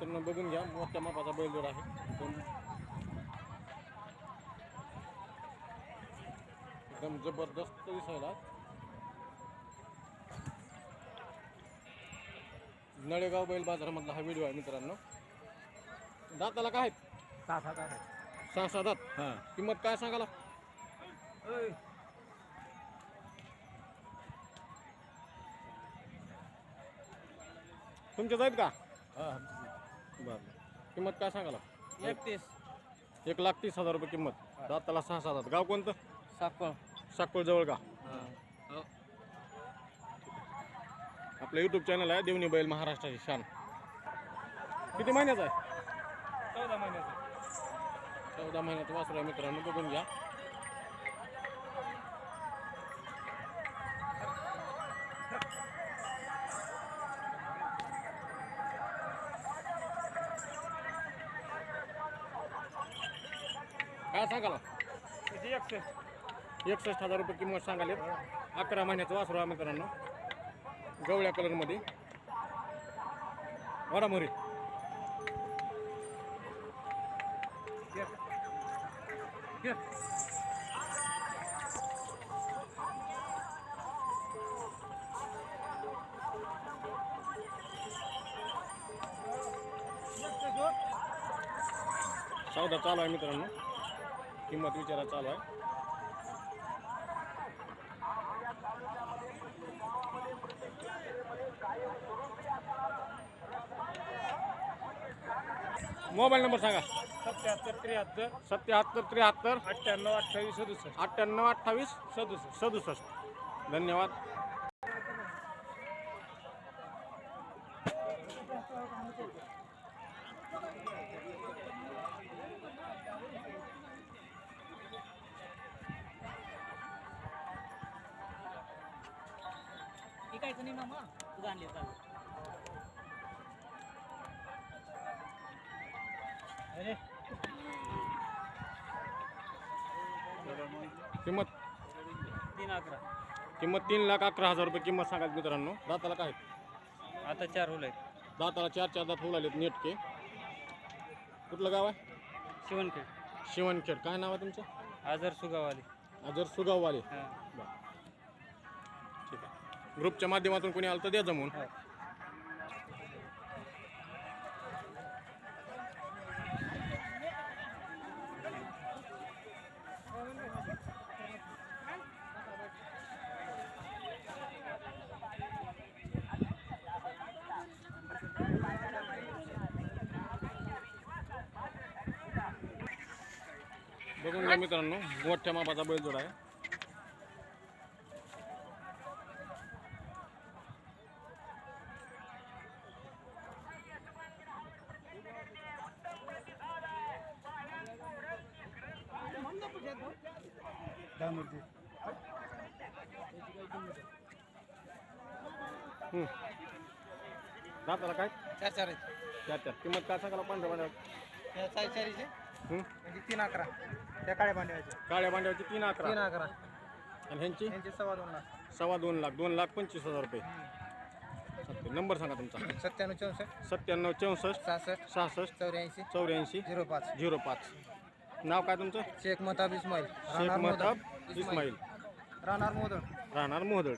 मित्रांनो बघून घ्या मोठ्या मापाचा बैलजोड आहे. एकदम जबरदस्त दिसायला. नळेगाव बैल बाजारामधला हा व्हिडिओ आहे मित्रांनो. दाताला काय आहेत? सहा सात आहे सहा सहा दात हां. किंमत काय सांगाला तुमच्याच आहेत का? बरं. किंमत काय सांगाला? एकतीस. एक लाख तीस हजार रुपये किंमत. दाताला सहा दात गाव कोणतं? सापळ साकोळ जवळ का? आपलं यूट्यूब चॅनल आहे देवणी बैल महाराष्ट्राची शान. किती महिन्याचा आहे? चौदा महिन्याचं. चौदा महिन्याचं वासरू आहे मित्रांनो बघून घ्या. काय सांगाला? किती एकसष्ट? एकसष्ट हजार रुपये किंमत सांगाले अकरा महिन्याचं वासरू आहे मित्रांनो. गवळ्या कलरमध्ये. वडामोरी सौदा चालू आहे मित्रांनो. किंमत विचारा चालू आहे. मोबाईल नंबर सांगा. सत्याहत्तर त्र्याहत्तर सत्याहत्तर त्र्याहत्तर अठ्ठ्याण्णव अठ्ठावीस सदुसष्ट. अठ्ठ्याण्णव अठ्ठावीस सदुसष्ट. सदुसष्ट. धन्यवाद. नाही मामा तुझं आणले चालू अरे. किंमत? तीन अकरा. किंमत तीन लाख अकरा हजार रुपये किंमत सांगायची मित्रांनो. दाताला काय? आता चार होल आहेत. दाताला चार चार दात होऊ लागलेत नेटके. कुठलं गाव आहे? शिवणखेड. शिवणखेड. काय नाव आहे तुमचं? आजर सुगावाले अजर सुगाववाले. हां. ठीक आहे ग्रुपच्या माध्यमातून कोणी आलं तर द्या जमून हो. बघून घ्या मित्रांनो मोठ्या मापाचा बैलजोड आहे हम्म. दाताला काय? चार चार आहेत. चार चार. किंमत काय सांगायला पांढऱ्या पांढऱ्या त्या हम्म. म्हणजे तीन अकरा. त्या काळ्या भांड्याचे काळ्या भांड्याची तीन तीन अकरा. अकरा आणि ह्यांची? यांचे सव्वा दोन लाख. सव्वा दोन लाख. दोन लाख पंचवीस हजार रुपये. चालतंय. नंबर सांगा तुमचा. सत्त्याण्णव चौसष्ट. सत्त्याण्णव चौसष्ट. सहासष्ट. सहासष्ट. चौऱ्याऐंशी. चौऱ्याऐंशी. झिरो पाच. झिरो पाच. नाव काय तुमचं? शेख मताब इस्माईल. शेख राहणार मोदक. इस्माईल. राहणार मोदक. राहणार मोहदळ